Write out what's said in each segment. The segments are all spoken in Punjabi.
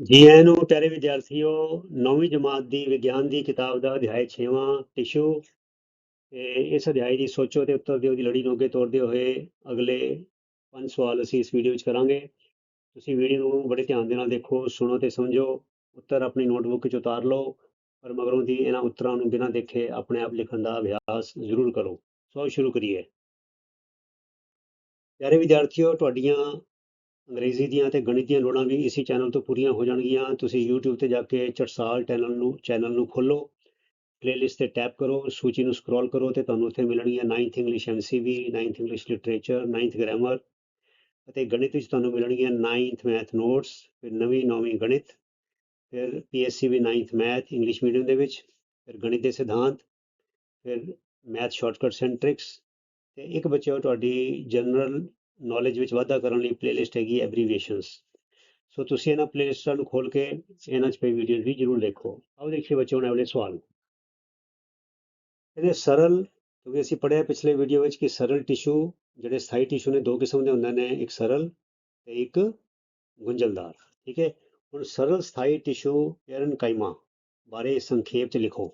ਜੀ ਆਇਆਂ ਨੂੰ ਪਿਆਰੇ ਵਿਦਿਆਰਥੀਓ, ਨੌਵੀਂ ਜਮਾਤ ਦੀ ਵਿਗਿਆਨ ਦੀ ਕਿਤਾਬ ਦਾ ਅਧਿਆਇ 6ਵਾਂ ਟਿਸ਼ੂ। ਤੇ ਇਸ ਅਧਿਆਇ ਦੀ ਸੋਚੋ ਤੇ ਉੱਤਰ ਦਿਓ ਦੀ ਲੜੀ ਨੂੰ ਅੱਗੇ ਤੋਰਦੇ ਹੋਏ ਅਗਲੇ ਪੰਜ ਸਵਾਲ ਅਸੀਂ ਇਸ ਵੀਡੀਓ ਵਿੱਚ ਕਰਾਂਗੇ। ਤੁਸੀਂ ਵੀਡੀਓ ਨੂੰ ਬੜੇ ਧਿਆਨ ਦੇ ਨਾਲ ਦੇਖੋ, ਸੁਣੋ ਤੇ ਸਮਝੋ, ਉੱਤਰ ਆਪਣੀ ਨੋਟਬੁੱਕ ਵਿੱਚ ਉਤਾਰ ਲਓ, ਪਰ ਮਗਰੋਂ ਦੀ ਇਹਨਾਂ ਉੱਤਰਾਂ ਨੂੰ ਬਿਨਾਂ ਦੇਖੇ ਆਪਣੇ ਆਪ ਲਿਖਣ ਦਾ ਅਭਿਆਸ ਜ਼ਰੂਰ ਕਰੋ। ਸੋ ਸ਼ੁਰੂ ਕਰੀਏ। ਪਿਆਰੇ ਵਿਦਿਆਰਥੀਓ, ਤੁਹਾਡੀਆਂ ਅੰਗਰੇਜ਼ੀ ਦੀਆਂ ਤੇ ਗਣਿਤ ਦੀਆਂ ਲੋੜਾਂ ਵੀ ਇਸੇ ਚੈਨਲ ਤੋਂ ਪੂਰੀਆਂ ਹੋ ਜਾਣਗੀਆਂ। ਤੁਸੀਂ YouTube ਤੇ ਜਾ ਕੇ ਚਟਸਾਲ ਚੈਨਲ ਨੂੰ ਚੈਨਲ ਨੂੰ ਖੋਲੋ। ਪਲੇਲਿਸਟ ਤੇ ਟੈਪ ਕਰੋ, ਸੂਚੀ ਨੂੰ ਸਕਰੋਲ ਕਰੋ ਤੇ ਤੁਹਾਨੂੰ ਉੱਥੇ ਮਿਲਣਗੀਆਂ 9th English MCV 9th English literature 9th grammar ਅਤੇ ਗਣਿਤ ਵਿੱਚ ਤੁਹਾਨੂੰ ਮਿਲਣਗੀਆਂ 9th ਮੈਥ ਨੋਟਸ ਫਿਰ ਨਵੀਂ, ਨੌਵੀਂ ਗਣਿਤ, ਫਿਰ PSCB 9th math English medium ਦੇ ਵਿੱਚ, ਫਿਰ ਗਣਿਤ ਦੇ ਸਿਧਾਂਤ, ਫਿਰ ਮੈਥ ਸ਼ਾਰਟਕਟਸ ਐਂਡ ਟ੍ਰਿਕਸ ਤੇ ਇੱਕ ਬੱਚਿਓ ਤੁਹਾਡੀ ਜਨਰਲ ਨੌਲੇਜ ਵਿੱਚ ਵਾਧਾ ਕਰਨ ਲਈ ਪਲੇਲਿਸਟ ਹੈਗੀ ਐਬਰੀਵੀਏਸ਼ਨਸ ਸੋ ਤੁਸੀਂ ਇਹਨਾਂ ਪਲੇਲਿਸਟਾਂ ਨੂੰ ਖੋਲ ਕੇ ਇਹਨਾਂ 'ਚ ਪਈ ਵੀਡੀਓਜ਼ ਵੀ ਜ਼ਰੂਰ ਦੇਖੋ। ਆਓ ਦੇਖੀਏ ਬੱਚਿਓ ਹੁਣ ਅਗਲੇ ਸਵਾਲ ਇਹਦੇ ਸਰਲ, ਕਿਉਂਕਿ ਅਸੀਂ ਪੜ੍ਹਿਆ ਪਿਛਲੇ ਵੀਡੀਓ ਵਿੱਚ ਕਿ ਸਰਲ ਟਿਸ਼ੂ ਜਿਹੜੇ ਸਥਾਈ ਟਿਸ਼ੂ ਨੇ, ਦੋ ਕਿਸਮ ਦੇ ਹੁੰਦੇ ਨੇ, ਇੱਕ ਸਰਲ ਤੇ ਇੱਕ ਗੁੰਝਲਦਾਰ। ਠੀਕ ਹੈ? ਹੁਣ ਸਰਲ ਸਥਾਈ ਟਿਸ਼ੂ ਪੈਰਨਕਾਈਮਾ ਬਾਰੇ ਸੰਖੇਪ ਚ ਲਿਖੋ।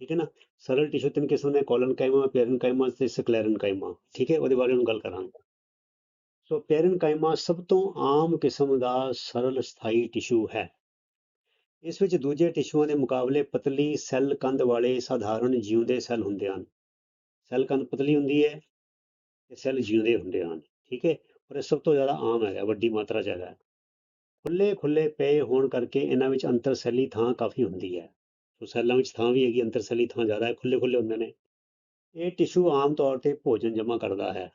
ਠੀਕ ਹੈ ਨਾ? ਸਰਲ ਟਿਸ਼ੂ ਤਿੰਨ ਕਿਸਮ ਦੇ ਕੋਲਨਕਾਈਮਾ ਪੈਰਨਕਾਈਮਾ ਤੇ ਸਕਲੈਰਨਕਾਈਮਾ ਠੀਕ ਹੈ? ਉਹਦੇ ਬਾਰੇ ਹੁਣ ਗੱਲ ਕਰਾਂਗੇ। ਸੋ ਪੈਰਨਕਾਈਮਾ ਸਭ ਤੋਂ ਆਮ ਕਿਸਮ ਦਾ ਸਰਲ ਸਥਾਈ ਟਿਸ਼ੂ ਹੈ। ਇਸ ਵਿੱਚ ਦੂਜੇ ਟਿਸ਼ੂਆਂ ਦੇ ਮੁਕਾਬਲੇ ਪਤਲੀ ਸੈੱਲ ਕੰਧ ਵਾਲੇ ਸਾਧਾਰਨ ਜਿਉਂਦੇ ਸੈੱਲ ਹੁੰਦੇ ਹਨ। ਸੈੱਲ ਕੰਧ ਪਤਲੀ ਹੁੰਦੀ ਹੈ ਤੇ ਸੈੱਲ ਜਿਉਂਦੇ ਹੁੰਦੇ ਹਨ, ਠੀਕ ਹੈ? ਪਰ ਇਹ ਸਭ ਤੋਂ ਜ਼ਿਆਦਾ ਆਮ ਹੈਗਾ, ਵੱਡੀ ਮਾਤਰਾ 'ਚ ਹੈਗਾ। ਖੁੱਲੇ ਖੁੱਲੇ ਪਏ ਹੋਣ ਕਰਕੇ ਇਹਨਾਂ ਵਿੱਚ ਅੰਤਰਸੈਲੀ ਥਾਂ ਕਾਫੀ ਹੁੰਦੀ ਹੈ। ਸੋ ਸੈੱਲਾਂ ਵਿੱਚ ਥਾਂ ਵੀ ਹੈਗੀ, ਅੰਤਰਸੈਲੀ ਥਾਂ ਜ਼ਿਆਦਾ ਹੈ ਖੁੱਲੇ ਖੁੱਲੇ ਹੁੰਦੇ ਨੇ। ਇਹ ਟਿਸ਼ੂ ਆਮ ਤੌਰ ਤੇ ਭੋਜਨ ਜਮ੍ਹਾਂ ਕਰਦਾ ਹੈ।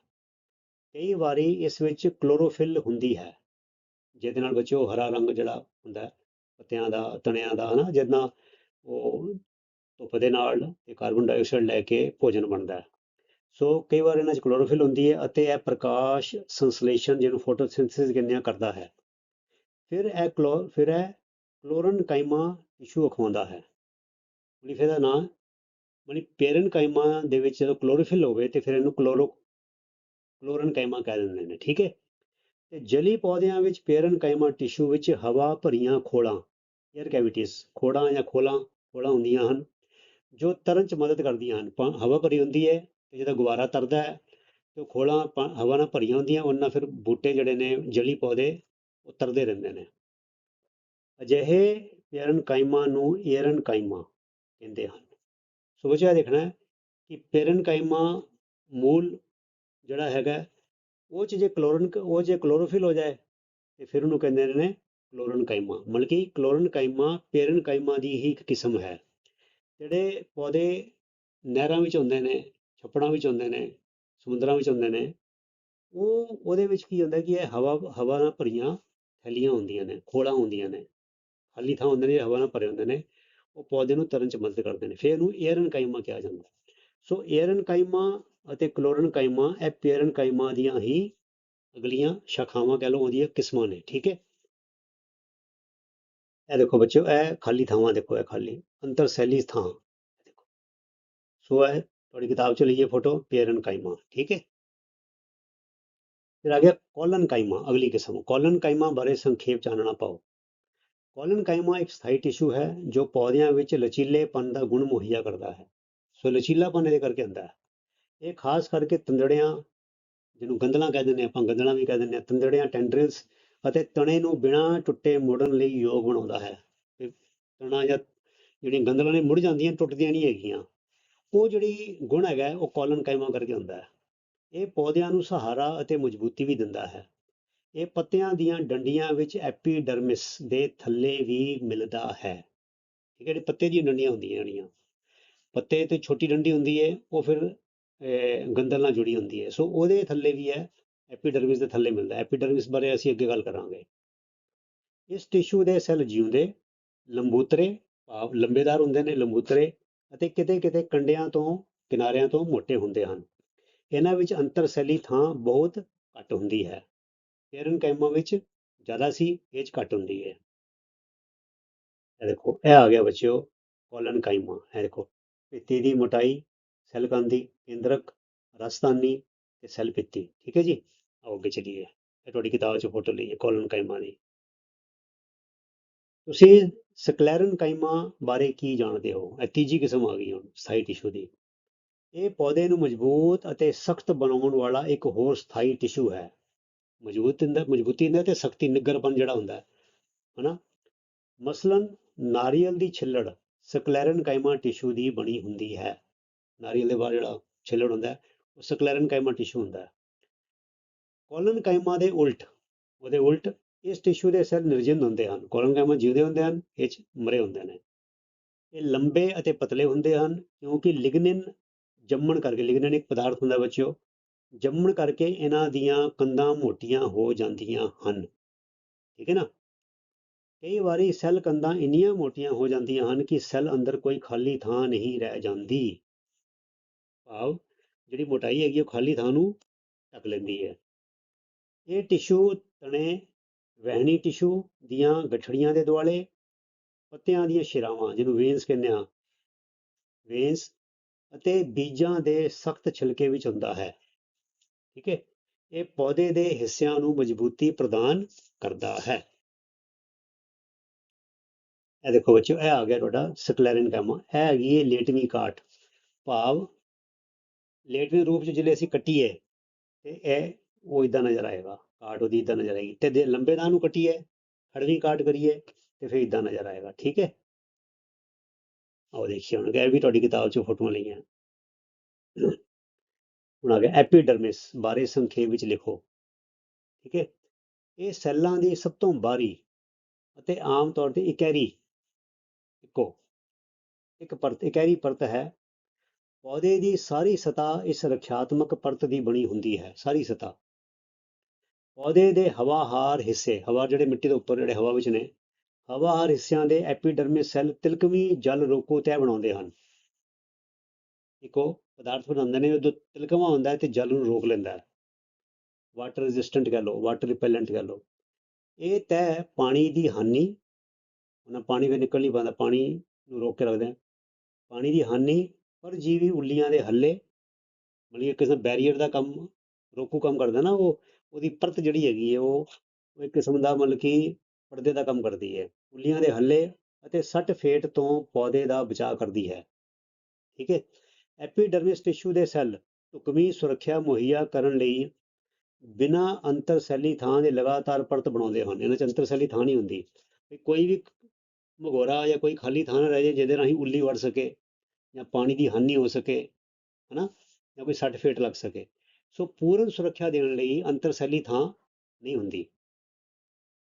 ਕਈ ਵਾਰੀ ਇਸ ਵਿੱਚ ਕਲੋਰੋਫਿਲ ਹੁੰਦੀ ਹੈ, ਜਿਹਦੇ ਨਾਲ ਬੱਚਿਓ ਹਰਾ ਰੰਗ ਜਿਹੜਾ ਹੁੰਦਾ ਪੱਤਿਆਂ ਦਾ, ਤਣਿਆਂ ਦਾ, ਹਨਾ, ਜਿੱਦਾਂ ਉਹ ਧੁੱਪ ਦੇ ਨਾਲ ਇਹ ਕਾਰਬਨ ਡਾਈਆਕਸਾਈਡ ਲੈ ਕੇ ਭੋਜਨ ਬਣਦਾ ਸੋ ਕਈ ਵਾਰ ਇਹਨਾਂ 'ਚ ਕਲੋਰੋਫਿਲ ਹੁੰਦੀ ਹੈ ਅਤੇ ਇਹ ਪ੍ਰਕਾਸ਼ ਸੰਸਲੇਸ਼ਨ ਜਿਹਨੂੰ ਫੋਟੋਸਿੰਥੇਸਿਸ ਕਹਿੰਦੇ ਆ, ਕਰਦਾ ਹੈ। ਫਿਰ ਇਹ ਕਲੋ ਫਿਰ ਇਹ ਕਲੋਰਨ ਕਾਇਮਾ ਟਿਸ਼ੂ ਅਖਵਾਉਂਦਾ ਹੈ। ਮਤਲਬ ਇਹਦਾ ਨਾਂ, ਮਤਲਬ ਪੇਰਨ ਕਾਈਮਾ ਦੇ ਵਿੱਚ ਜਦੋਂ ਕਲੋਰੋਫਿਲ ਹੋਵੇ ਤੇ ਫਿਰ ਇਹਨੂੰ ਕਲੋਰੋ ਕਲੋਰਨ ਕਾਇਮਾ ਕਹਿ ਦਿੰਦੇ ਨੇ, ਠੀਕ ਹੈ? ਤੇ ਜਲੀ ਪੌਦਿਆਂ ਵਿੱਚ ਪੇਰਨ ਕਾਇਮਾ ਟਿਸ਼ੂ ਵਿੱਚ ਹਵਾ ਭਰੀਆਂ ਖੋਲਾਂ 에ਅਰ ਕੈਵਿਟੀਜ਼ ਖੋੜਾਂ ਜਾਂ ਖੋਲਾਂ ਖੋਲਾਂ ਹੁੰਦੀਆਂ ਹਨ, ਜੋ ਤਰਨ ਚ ਮਦਦ ਕਰਦੀਆਂ ਹਨ ਹਵਾ ਭਰੀ ਹੁੰਦੀ ਹੈ ਤੇ ਜਦੋਂ ਗੁਬਾਰਾ ਤਰਦਾ ਹੈ, ਤੇ ਖੋਲਾਂ ਪਾ- ਹਵਾ ਨਾਲ ਭਰੀਆਂ ਹੁੰਦੀਆਂ, ਉਹਨਾਂ ਫਿਰ ਬੂਟੇ ਜਿਹੜੇ ਨੇ, ਜਲੀ ਪੌਦੇ ਉਹ ਤਰਦੇ ਰਹਿੰਦੇ ਨੇ। ਅਜਿਹੇ ਪੇਰਨ ਕਾਈਮਾ ਨੂੰ ਏਰਨ ਕਾਇਮਾ ਕਹਿੰਦੇ ਹਨ। ਸੋ ਬੱਚਿਆ ਦੇਖਣਾ ਕਿ ਪੇਰਨ ਕਾਇਮਾ ਮੂਲ ਜਿਹੜਾ ਹੈਗਾ, ਉਹ 'ਚ ਜੇ ਕਲੋਰਨ ਉਹ ਜੇ ਕਲੋਰੋਫਿਲ ਹੋ ਜਾਏ, ਤੇ ਫਿਰ ਉਹਨੂੰ ਕਹਿੰਦੇ ਨੇ ਕਲੋਰਨ ਕਾਇਮਾ। ਮਤਲਬ ਕਿ ਕਲੋਰਨ ਕਾਇਮਾ, ਪੇਰਨ ਕਾਇਮਾ ਦੀ ਹੀ ਇੱਕ ਕਿਸਮ ਹੈ। ਜਿਹੜੇ ਪੌਦੇ ਨਹਿਰਾਂ ਵਿੱਚ ਹੁੰਦੇ ਨੇ, ਛੱਪੜਾਂ ਵਿੱਚ ਹੁੰਦੇ ਨੇ, ਸਮੁੰਦਰਾਂ ਵਿੱਚ ਹੁੰਦੇ ਨੇ, ਉਹ, ਉਹਦੇ ਵਿੱਚ ਕੀ ਹੁੰਦਾ ਕਿ ਇਹ ਹਵਾ ਹਵਾ ਨਾਲ ਭਰੀਆਂ ਥੈਲੀਆਂ ਹੁੰਦੀਆਂ ਨੇ, ਖੋਲਾਂ ਹੁੰਦੀਆਂ ਨੇ। ਖਾਲੀ ਥਾਂ ਹੁੰਦੇ ਨੇ, ਹਵਾ ਨਾਲ ਭਰੇ ਹੁੰਦੇ ਨੇ। ਉਹ ਪੌਦੇ ਨੂੰ ਤਰਨ ਚ ਮਦਦ ਕਰਦੇ ਨੇ। ਫਿਰ ਇਹਨੂੰ ਏਰਨ ਕਾਇਮਾ ਕਿਹਾ ਜਾਂਦਾ। ਸੋ ਏਰਨ ਕਾਇਮਾ ਅਤੇ ਕਲੋਰਨ ਕਾਇਮਾ, ਇਹ ਪੇਰਨ ਕਾਈਮਾ ਦੀਆਂ ਹੀ ਅਗਲੀਆਂ ਸ਼ਾਖਾਵਾਂ ਕਹਿ ਲਓ ਉਹਦੀਆਂ ਕਿਸਮਾਂ ਨੇ, ਠੀਕ ਹੈ? ਇਹ ਦੇਖੋ ਬੱਚਿਓ, ਇਹ ਖਾਲੀ ਥਾਵਾਂ ਦੇਖੋ, ਇਹ ਖਾਲੀ ਅੰਤਰ ਸੈਲੀ ਥਾਂ ਦੇਖੋ। ਸੋ ਇਹ ਤੁਹਾਡੀ ਕਿਤਾਬ ਚ ਲਈਏ ਫੋਟੋ, ਪੇਰਨ ਕਾਇਮਾ, ਠੀਕ ਹੈ? ਫਿਰ ਆ ਗਿਆ ਕੋਲਨ ਕਾਇਮਾ, ਅਗਲੀ ਕਿਸਮ, ਕੋਲਨ ਕਾਈਮਾ ਬਾਰੇ ਸੰਖੇਪ ਜਾਣਨਾ ਪਾਓ। ਕੋਲਨ ਕਾਇਮਾ ਇੱਕ ਸਥਾਈ ਟਿਸ਼ੂ ਹੈ ਜੋ ਪੌਦਿਆਂ ਵਿੱਚ ਲਚੀਲੇਪਨ ਦਾ ਗੁਣ ਮੁਹੱਈਆ ਕਰਦਾ ਹੈ। ਸੋ ਲਚੀਲਾਪਨ ਇਹਦੇ ਕਰਕੇ ਹੁੰਦਾ ਹੈ। ਇਹ ਖਾਸ ਕਰਕੇ ਤੰਦੜਿਆਂ ਜਿਹਨੂੰ ਗੰਦਲਾਂ ਕਹਿ ਦਿੰਦੇ ਹਾਂ ਆਪਾਂ ਗੰਦਲਾਂ ਵੀ ਕਹਿ ਦਿੰਦੇ ਹਾਂ, ਤੰਦੜਿਆਂ ਟੈਂਡਰਿਲਸ ਅਤੇ ਤਣੇ ਨੂੰ ਬਿਨਾਂ ਟੁੱਟੇ ਮੋੜਨ ਲਈ ਯੋਗ ਬਣਾਉਂਦਾ ਹੈ। ਤੇ ਤਣਾ ਜਾਂ ਜਿਹੜੀਆਂ ਗੰਦਲਾਂ ਨੇ ਮੁੜ ਜਾਂਦੀਆਂ, ਟੁੱਟਦੀਆਂ ਨਹੀਂ ਹੈਗੀਆਂ। ਉਹ ਜਿਹੜੀ ਗੁਣ ਹੈਗਾ, ਉਹ ਕੋਲਨ ਕਾਈਮਾ ਕਰਕੇ ਹੁੰਦਾ ਹੈ। ਇਹ ਪੌਦਿਆਂ ਨੂੰ ਸਹਾਰਾ ਅਤੇ ਮਜ਼ਬੂਤੀ ਵੀ ਦਿੰਦਾ ਹੈ। ਇਹ ਪੱਤਿਆਂ ਦੀਆਂ ਡੰਡੀਆਂ ਵਿੱਚ ਐਪੀਡਰਮਿਸ ਦੇ ਥੱਲੇ ਵੀ ਮਿਲਦਾ ਹੈ। ਠੀਕ ਹੈ ਜਿਹੜੇ ਪੱਤੇ ਦੀਆਂ ਡੰਡੀਆਂ ਹੁੰਦੀਆਂ ਜਿਹੜੀਆਂ। ਪੱਤੇ ਤੇ ਛੋਟੀ ਡੰਡੀ ਹੁੰਦੀ ਹੈ, ਉਹ ਫਿਰ ਗੰਦਲ ਨਾਲ ਜੁੜੀ ਹੁੰਦੀ ਹੈ। ਸੋ ਉਹਦੇ ਥੱਲੇ ਵੀ ਹੈ ਐਪੀਡਰਮਿਸ ਦੇ ਥੱਲੇ ਮਿਲਦਾ ਐਪੀਡਰਮਿਸ ਬਾਰੇ ਅਸੀਂ ਅੱਗੇ ਗੱਲ ਕਰਾਂਗੇ। ਇਸ ਟਿਸ਼ੂ ਦੇ ਸੈੱਲ ਜਿਉਂਦੇ ਲੰਬੂਤਰੇ, ਭਾਵ ਲੰਬੇਦਾਰ ਹੁੰਦੇ ਨੇ ਲੰਬੂਤਰੇ ਅਤੇ ਕਿਤੇ ਕਿਤੇ ਕੰਡਿਆਂ ਤੋਂ, ਕਿਨਾਰਿਆਂ ਤੋਂ ਮੋਟੇ ਹੁੰਦੇ ਹਨ। ਇਹਨਾਂ ਵਿੱਚ ਅੰਤਰਸੈਲੀ ਥਾਂ ਬਹੁਤ ਘੱਟ ਹੁੰਦੀ ਹੈ। ਪੇਰਨ ਕਾਈਮਾ ਵਿੱਚ ਜ਼ਿਆਦਾ ਸੀ, ਇਹ 'ਚ ਘੱਟ ਹੁੰਦੀ ਹੈ। ਇਹ ਦੇਖੋ, ਇਹ ਆ ਗਿਆ ਬੱਚਿਓ ਕੋਲਨ ਕਾਈਮਾ ਇਹ ਦੇਖੋ, ਪਿੱਤੀ ਦੀ ਮੋਟਾਈ ਸੈੱਲ ਕੰਧ ਦੀ ਕੇਂਦਰਕ ਰਸਤਾਨੀ ਤੇ ਸੈੱਲ ਪਿੱਤੀ। ਠੀਕ ਹੈ ਜੀ? ਆਓ ਅੱਗੇ ਚਲੀਏ। ਇਹ ਤੁਹਾਡੀ ਕਿਤਾਬ 'ਚ ਫੋਟੋ ਲਈ ਹੈ ਕੋਲਨ ਕਾਈਮਾ ਦੀ। ਤੁਸੀਂ ਸਕਲੈਰਨ ਕਾਈਮਾ ਬਾਰੇ ਕੀ ਜਾਣਦੇ ਹੋ? ਇਹ ਤੀਜੀ ਕਿਸਮ ਆ ਗਈ ਹੁਣ, ਸਥਾਈ ਟਿਸ਼ੂ ਦੀ। ਇਹ ਪੌਦੇ ਨੂੰ ਮਜ਼ਬੂਤ ਅਤੇ ਸਖਤ ਬਣਾਉਣ ਵਾਲਾ ਇੱਕ ਹੋਰ ਸਥਾਈ ਟਿਸ਼ੂ ਹੈ। ਮਜ਼ਬੂਤ ਹੁੰਦਾ ਮਜ਼ਬੂਤੀ ਹੁੰਦਾ ਤੇ ਸਖਤੀ ਨਿੱਗਰਪਨ ਜਿਹੜਾ ਹੁੰਦਾ ਹੈ। ਹਨਾ? ਮਸਲਨ ਨਾਰੀਅਲ ਦੀ ਛਿੱਲੜ ਸਕਲੈਰਨ ਕਾਇਮਾ ਟਿਸ਼ੂ ਦੀ ਬਣੀ ਹੁੰਦੀ ਹੈ। ਨਾਰੀਅਲ ਦੇ ਬਾਹਰ ਜਿਹੜਾ ਛਿੱਲੜ ਹੁੰਦਾ ਉਹ ਸਕਲੈਰਨ ਕਾਇਮਾ ਟਿਸ਼ੂ ਹੁੰਦਾ ਹੈ। ਕੋਲਨ ਕਾਈਮਾ ਦੇ ਉਲਟ, ਉਹਦੇ ਉਲਟ ਇਸ ਟਿਸ਼ੂ ਦੇ ਸੈੱਲ ਨਿਰਜਿੰਦ ਹੁੰਦੇ ਹਨ। ਕੋਲਨ ਕਾਇਮਾ ਜਿਉਂਦੇ ਹੁੰਦੇ ਹਨ, ਇਹ 'ਚ ਮਰੇ ਹੁੰਦੇ ਨੇ। ਇਹ ਲੰਬੇ ਅਤੇ ਪਤਲੇ ਹੁੰਦੇ ਹਨ, ਕਿਉਂਕਿ ਲਿਗਨਿਨ ਜੰਮਣ ਕਰਕੇ, ਲਿਗਨਿਨ ਇੱਕ ਪਦਾਰਥ ਹੁੰਦਾ ਬੱਚਿਓ, ਜੰਮਣ ਕਰਕੇ ਇਹਨਾਂ ਦੀਆਂ ਕੰਧਾਂ ਮੋਟੀਆਂ ਹੋ ਜਾਂਦੀਆਂ ਹਨ। ਠੀਕ ਹੈ ਨਾ? ਕਈ ਵਾਰੀ ਸੈੱਲ ਕੰਧਾਂ ਇੰਨੀਆਂ ਮੋਟੀਆਂ ਹੋ ਜਾਂਦੀਆਂ ਹਨ ਕਿ ਸੈੱਲ ਅੰਦਰ ਕੋਈ ਖਾਲੀ ਥਾਂ ਨਹੀਂ ਰਹਿ ਜਾਂਦੀ। ਭਾਵ ਜਿਹੜੀ ਮੋਟਾਈ ਹੈਗੀ ਉਹ ਖਾਲੀ ਥਾਂ ਨੂੰ ਢੱਕ ਲੈਂਦੀ ਹੈ। ਇਹ ਟਿਸ਼ੂ ਤਣੇ, ਵਹਿਣੀ ਟਿਸ਼ੂ ਦੀਆਂ ਗਠੜੀਆਂ ਦੇ ਦੁਆਲੇ, ਪੱਤਿਆਂ ਦੀਆਂ ਸ਼ਿਰਾਵਾਂ, ਜਿਹਨੂੰ ਵੇਨਸ ਕਹਿੰਦੇ ਆ। ਵੇਨਸ ਅਤੇ ਬੀਜਾਂ ਦੇ ਸਖਤ ਛਿਲਕੇ ਵਿੱਚ ਹੁੰਦਾ ਹੈ। ਠੀਕ ਹੈ? ਇਹ ਪੌਦੇ ਦੇ ਹਿੱਸਿਆਂ ਨੂੰ ਮਜ਼ਬੂਤੀ ਪ੍ਰਦਾਨ ਕਰਦਾ ਹੈ। ਇਹ ਦੇਖੋ ਬੱਚਿਓ, ਇਹ ਆ ਗਿਆ ਤੁਹਾਡਾ ਸਕਲੈਰਨ ਕਾਮਾ। ਇਹ ਹੈਗੀ ਹੈ ਲੇਟਵੀ ਕਾਟ ਭਾਵ ਲੇਟਵੀਂ ਰੂਪ ਚ ਜਿਹੜੇ ਅਸੀਂ ਕੱਟੀਏ, ਤੇ ਇਹ ਉਹ ਇਦਾਂ ਨਜ਼ਰ ਆਏਗਾ, ਕਾਟ ਉਹਦੀ ਇਦਾਂ ਨਜ਼ਰ ਆਏਗੀ, ਤੇ ਜੇ ਲੰਬੇ ਦਾ ਨੂੰ ਕੱਟੀਏ ਹੜਵੀਂ ਕਾਟ ਕਰੀਏ, ਤੇ ਫਿਰ ਇਦਾਂ ਨਜ਼ਰ ਆਏਗਾ, ਠੀਕ ਹੈ? ਆਓ ਦੇਖੀਏ ਹੁਣ, ਇਹ ਵੀ ਤੁਹਾਡੀ ਕਿਤਾਬ 'ਚ ਫੋਟੋਆਂ ਲਈਆਂ। ਹੁਣ ਆ ਗਿਆ, ਐਪੀਡਰਮਿਸ ਬਾਰੇ ਸੰਖੇਪ ਵਿੱਚ ਲਿਖੋ, ਠੀਕ ਹੈ? ਇਹ ਸੈੱਲਾਂ ਦੀ ਸਭ ਤੋਂ ਬਾਹਰੀ ਅਤੇ ਆਮ ਤੌਰ ਤੇ ਇਕਹਿਰੀ ਇੱਕੋ, ਇੱਕ ਪਰਤ ਇਕਹਿਰੀ ਪਰਤ ਹੈ ਪੌਦੇ ਦੀ ਸਾਰੀ ਸਤਾ ਇਸ ਰੱਖਿਆਤਮਕ ਪਰਤ ਦੀ ਬਣੀ ਹੁੰਦੀ ਹੈ, ਸਾਰੀ ਸਤ੍ਹਾ ਪੌਦੇ ਦੇ ਹਵਾਹਾਰ ਹਿੱਸੇ, ਹਵਾ ਜਿਹੜੇ ਮਿੱਟੀ ਦੇ ਉੱਪਰ, ਜਿਹੜੇ ਹਵਾ ਵਿੱਚ ਨੇ, ਹਵਾਹਾਰ ਹਿੱਸਿਆਂ ਦੇ ਐਪੀਡਰਮਿਸ ਸੈੱਲ ਤਿਲਕਵੀਂ ਜਲ ਰੋਕੋ ਤਹਿ ਬਣਾਉਂਦੇ ਹਨ। ਇੱਕੋ ਪਦਾਰਥ ਬਣਾਉਂਦੇ ਨੇ ਜਦੋਂ ਤਿਲਕਵਾਂ ਹੁੰਦਾ ਹੈ ਤੇ ਜਲ ਨੂੰ ਰੋਕ ਲੈਂਦਾ ਹੈ। ਵਾਟਰ ਰੈਜ਼ਿਸਟੈਂਟ ਕਹ ਲਓ ਵਾਟਰ ਰਿਪੈਲੈਂਟ ਕਹ ਲਓ। ਇਹ ਤਹਿ ਪਾਣੀ ਦੀ ਹਾਨੀ, ਉਹਨਾਂ ਪਾਣੀ ਵੀ ਨਿਕਲ ਨਹੀਂ ਪਾਉਂਦਾ ਪਾਣੀ ਨੂੰ ਰੋਕ ਕੇ ਰੱਖਦੇ ਪਾਣੀ ਦੀ ਹਾਨੀ ਪਰਜੀਵੀ ਉੱਲੀਆਂ ਦੇ ਹੱਲੇ, ਮਤਲਬ ਇੱਕ ਕਿਸਮ ਬੈਰੀਅਰ ਦਾ ਕੰਮ, ਰੋਕੂ ਕੰਮ ਕਰਦਾ ਨਾ ਉਹ, ਉਹਦੀ ਪਰਤ ਜਿਹੜੀ ਹੈਗੀ ਹੈ ਉਹ ਉਹ ਇੱਕ ਕਿਸਮ ਦਾ ਮਤਲਬ ਕਿ ਪਰਦੇ ਦਾ ਕੰਮ ਕਰਦੀ ਹੈ। ਉੱਲੀਆਂ ਦੇ ਹੱਲੇ ਅਤੇ ਸੱਟ ਫੇਟ ਤੋਂ ਪੌਦੇ ਦਾ ਬਚਾਅ ਕਰਦੀ ਹੈ। ਠੀਕ ਹੈ? ਐਪੀਡਰਮਿਸ ਟਿਸ਼ੂ ਦੇ ਸੈੱਲ ਢੁਕਵੀਂ ਸੁਰੱਖਿਆ ਮੁਹੱਈਆ ਕਰਨ ਲਈ ਬਿਨਾਂ ਅੰਤਰਸੈਲੀ ਥਾਂ ਦੇ ਲਗਾਤਾਰ ਪਰਤ ਬਣਾਉਂਦੇ ਹਨ। ਇਹਨਾਂ 'ਚ ਅੰਤਰਸੈਲੀ ਥਾਂ ਨਹੀਂ ਹੁੰਦੀ। ਵੀ ਕੋਈ ਵੀ ਮਗੋਰਾ ਜਾਂ ਕੋਈ ਖਾਲੀ ਥਾਂ ਨਾ ਰਹਿ ਜਾਏ, ਜਿਹਦੇ ਰਾਹੀਂ ਉੱਲੀ ਵੜ ਸਕੇ। ਜਾਂ ਪਾਣੀ ਦੀ ਹਾਨੀ ਹੋ ਸਕੇ, ਹਨਾ, ਜਾਂ ਕੋਈ ਸੱਟ ਫੇਟ ਲੱਗ ਸਕੇ। ਸੋ ਪੂਰਨ ਸੁਰੱਖਿਆ ਦੇਣ ਲਈ ਅੰਤਰਸੈਲੀ ਥਾਂ ਨਹੀਂ ਹੁੰਦੀ।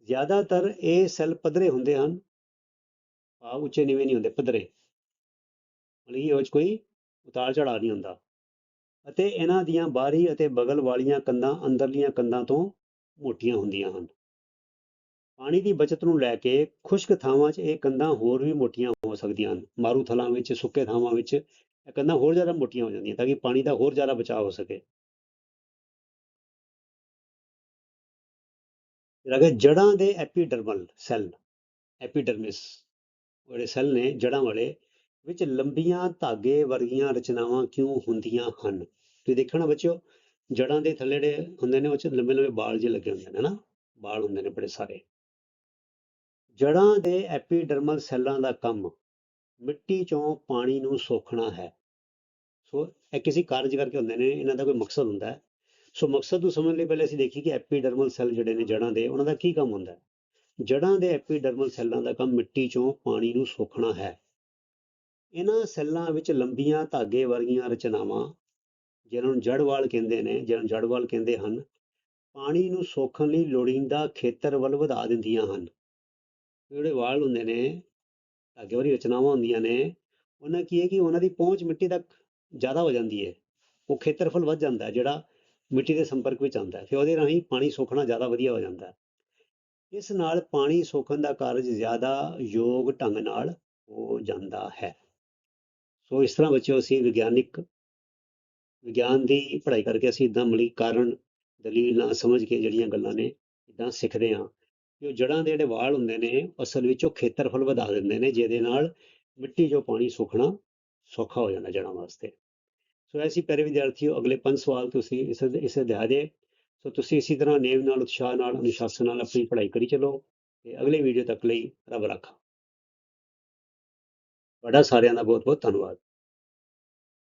ਜ਼ਿਆਦਾਤਰ ਇਹ ਸੈੱਲ ਪੱਧਰੇ ਹੁੰਦੇ ਹਨ। ਭਾਵ ਉੱਚੇ ਨੀਵੇਂ ਨਹੀਂ ਹੁੰਦੇ, ਪੱਧਰੇ। ਮਤਲਬ ਕਿ ਉਹ 'ਚ ਕੋਈ ਉਤਾਰ ਚੜਾਅ ਨਹੀਂ ਹੁੰਦਾ। ਅਤੇ ਇਹਨਾਂ ਦੀਆਂ ਬਾਹਰੀ ਅਤੇ ਬਗਲ ਵਾਲੀਆਂ ਕੰਧਾਂ, ਅੰਦਰਲੀਆਂ ਕੰਧਾਂ ਤੋਂ ਮੋਟੀਆਂ ਹੁੰਦੀਆਂ ਹਨ। ਪਾਣੀ ਦੀ ਬਚਤ ਨੂੰ ਲੈ ਕੇ ਖੁਸ਼ਕ ਥਾਵਾਂ 'ਚ ਇਹ ਕੰਧਾਂ ਹੋਰ ਵੀ ਮੋਟੀਆਂ ਹੋ ਸਕਦੀਆਂ ਹਨ। ਮਾਰੂ ਥਲਾਂ ਵਿੱਚ, ਸੁੱਕੇ ਥਾਵਾਂ ਵਿੱਚ ਇਹ ਕੰਧਾਂ ਹੋਰ ਜ਼ਿਆਦਾ ਮੋਟੀਆਂ ਹੋ ਜਾਂਦੀਆਂ ਤਾਂ ਕਿ ਪਾਣੀ ਦਾ ਹੋਰ ਜ਼ਿਆਦਾ ਬਚਾਅ ਹੋ ਸਕੇ। ਫਿਰ ਜੜਾਂ ਦੇ ਐਪੀਡਰਮਲ ਸੈੱਲ, ਐਪੀਡਰਮਿਸ। ਜਿਹੜੇ ਸੈੱਲ ਨੇ ਜੜਾਂ ਵਾਲੇ, ਵਿੱਚ ਲੰਬੀਆਂ ਧਾਗੇ ਵਰਗੀਆਂ ਰਚਨਾਵਾਂ ਕਿਉਂ ਹੁੰਦੀਆਂ ਹਨ? ਤੁਸੀਂ ਦੇਖਣਾ ਬੱਚਿਓ ਜੜਾਂ ਦੇ ਥੱਲੇ ਜਿਹੜੇ ਹੁੰਦੇ ਨੇ, ਉਹ ਚ ਲੰਬੇ ਲੰਬੇ ਬਾਲ ਜਿਹੇ ਲੱਗੇ ਹੁੰਦੇ ਨੇ ਨਾ ਬਾਲ ਹੁੰਦੇ ਨੇ ਬੜੇ ਸਾਰੇ। ਜੜ੍ਹਾਂ ਦੇ ਐਪੀਡਰਮਲ ਸੈੱਲਾਂ ਦਾ ਕੰਮ ਮਿੱਟੀ ਚੋਂ ਪਾਣੀ ਨੂੰ ਸੋਖਣਾ ਹੈ। ਸੋ ਇਹ ਕਿਸੇ ਕਾਰਜ ਕਰਕੇ ਹੁੰਦੇ ਨੇ, ਇਹਨਾਂ ਦਾ ਕੋਈ ਮਕਸਦ ਹੁੰਦਾ ਹੈ। ਸੋ ਮਕਸਦ ਨੂੰ ਸਮਝਣ ਲਈ ਪਹਿਲੇ ਅਸੀਂ ਦੇਖੀ ਕਿ ਐਪੀਡਰਮਲ ਸੈੱਲ ਜਿਹੜੇ ਨੇ ਜੜ੍ਹਾਂ ਦੇ, ਉਹਨਾਂ ਦਾ ਕੀ ਕੰਮ ਹੁੰਦਾ ਹੈ। ਜੜਾਂ ਦੇ ਐਪੀਡਰਮਲ ਸੈੱਲਾਂ ਦਾ ਕੰਮ ਮਿੱਟੀ ਚੋਂ ਪਾਣੀ ਨੂੰ ਸੋਖਣਾ ਹੈ। ਇਹਨਾਂ ਸੈੱਲਾਂ ਵਿੱਚ ਲੰਬੀਆਂ ਧਾਗੇ ਵਰਗੀਆਂ ਰਚਨਾਵਾਂ, ਜਿਹਨਾਂ ਨੂੰ ਜੜਵਾਲ ਕਹਿੰਦੇ ਨੇ, ਜਿਹਨਾਂ ਨੂੰ ਜੜਵਾਲ ਕਹਿੰਦੇ ਹਨ, ਪਾਣੀ ਨੂੰ ਸੋਖਣ ਲਈ ਲੋੜੀਂਦਾ ਖੇਤਰ ਵੱਲ ਵਧਾ ਦਿੰਦੀਆਂ ਹਨ। ਜਿਹੜੇ ਵਾਲ ਹੁੰਦੇ ਨੇ, ਧਾਗੇ ਵਾਲੀ ਰਚਨਾਵਾਂ ਹੁੰਦੀਆਂ ਨੇ, ਉਹਨਾਂ ਕੀ ਹੈ ਕਿ ਉਹਨਾਂ ਦੀ ਪਹੁੰਚ ਮਿੱਟੀ ਤੱਕ ਜ਼ਿਆਦਾ ਹੋ ਜਾਂਦੀ ਹੈ। ਉਹ ਖੇਤਰਫਲ ਵੱਧ ਜਾਂਦਾ ਹੈ, ਜਿਹੜਾ ਮਿੱਟੀ ਦੇ ਸੰਪਰਕ ਵਿੱਚ ਆਉਂਦਾ ਹੈ। ਫਿਰ ਉਹਦੇ ਰਾਹੀਂ ਪਾਣੀ ਸੋਖਣਾ ਜ਼ਿਆਦਾ ਵਧੀਆ ਹੋ ਜਾਂਦਾ ਹੈ। ਇਸ ਨਾਲ ਪਾਣੀ ਸੋਖਣ ਦਾ ਕਾਰਜ ਜ਼ਿਆਦਾ ਯੋਗ ਢੰਗ ਨਾਲ ਹੋ ਜਾਂਦਾ ਹੈ। ਸੋ ਇਸ ਤਰ੍ਹਾਂ ਬੱਚਿਓ, ਅਸੀਂ ਵਿਗਿਆਨਿਕ ਵਿਗਿਆਨ ਦੀ ਪੜ੍ਹਾਈ ਕਰਕੇ ਅਸੀਂ ਇਦਾਂ ਮਿਲੀ ਕਾਰਨ, ਦਲੀਲ ਨਾ ਸਮਝ ਕੇ ਜਿਹੜੀਆਂ ਗੱਲਾਂ ਨੇ ਇਦਾਂ ਸਿੱਖਦੇ ਹਾਂ। ਕਿ ਉਹ ਜੜਾਂ ਦੇ ਜਿਹੜੇ ਵਾਲ ਹੁੰਦੇ ਨੇ ਅਸਲ ਵਿੱਚ ਉਹ ਖੇਤਰਫਲ ਵਧਾ ਦਿੰਦੇ ਨੇ, ਜਿਹਦੇ ਨਾਲ ਮਿੱਟੀ 'ਚੋਂ ਪਾਣੀ ਸੁੱਕਣਾ ਸੌਖਾ ਹੋ ਜਾਂਦਾ ਜੜਾਂ ਵਾਸਤੇ। ਸੋ ਐਸੀ ਪਿਆਰੇ ਵਿਦਿਆਰਥੀਓ, ਅਗਲੇ ਪੰਜ ਸਵਾਲ ਤੁਸੀਂ ਇਸ ਇਸ ਅਧਿਆਏ ਦੇ। ਸੋ ਤੁਸੀਂ ਇਸੇ ਤਰ੍ਹਾਂ ਨੇਮ ਨਾਲ, ਉਤਸ਼ਾਹ ਨਾਲ, ਅਨੁਸ਼ਾਸਨ ਨਾਲ ਆਪਣੀ ਪੜ੍ਹਾਈ ਕਰੀ ਚਲੋ ਤੇ ਅਗਲੀ ਵੀਡੀਓ ਤੱਕ ਲਈ ਰੱਬ ਰਾਖਾ। ਤੁਹਾਡਾ ਸਾਰਿਆਂ ਦਾ ਬਹੁਤ ਬਹੁਤ ਧੰਨਵਾਦ।